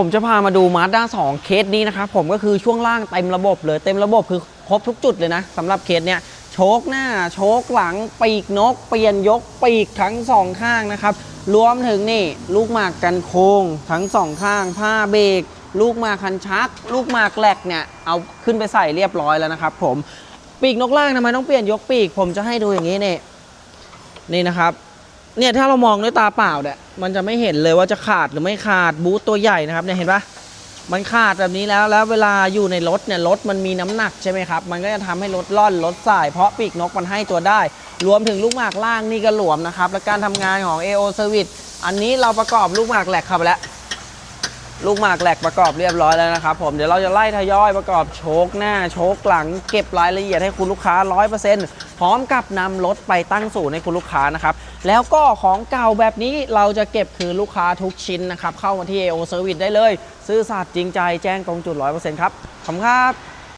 ผมจะพามาดูมาด้า2เคสนี้นะครับผมก็คือช่วงล่างเต็มระบบเลยเต็มระบบคือครบทุกจุดเลยนะสำหรับเคสเนี้ยโชคหน้าโชคหลัง ปีกนก เปลี่ยนยกปีกทั้งสองข้างนะครับ รวมถึงนี่ ลูกหมากกันโค้งทั้งสองข้าง ผ้าเบรกลูกหมากคันชัก ลูกหมากแหลกเนี่ยเอาขึ้นไปใส่เรียบร้อยแล้วนะครับ ผมปีกนกล่างทำไมต้องเปลี่ยนยกปีก ผมจะให้ดูอย่างนี้นี่นี่นะครับ เนี่ยถ้าเรามองด้วยตาเปล่าเนี่ยมันจะไม่เห็นเลยว่าจะขาดหรือไม่ขาดบูทตัวใหญ่นะครับเนี่ยเห็นปะมันขาดแบบนี้แล้วแล้วเวลาอยู่ในรถเนี่ยรถมันมีน้ำหนักใช่ไหมครับ มันก็จะทำให้รถล่อนรถสาย เพราะปีกนกมันให้ตัวได้ รวมถึงลูกหมากล่างนี่ก็หลวมนะครับ และการทำงานของ AO Service อันนี้เราประกอบลูกหมากแหลกเข้าไปแล้ว ลูกหมากแหลกประกอบเรียบร้อยแล้วนะครับผมเดี๋ยวเราจะไล่ทยอยประกอบโชคหน้าโชคหลังเก็บรายละเอียดให้คุณลูกค้า 100%พร้อมกับนำรถไปตั้งศูนย์ให้คุณลูกค้านะครับแล้วก็ของเก่าแบบนี้เราจะเก็บคืนลูกค้าทุกชิ้นนะครับเข้ามาที่ AO Service ได้เลย ซื้อสัตย์จริงใจแจ้งตรงจุด 100%ครับขอบคุณครับ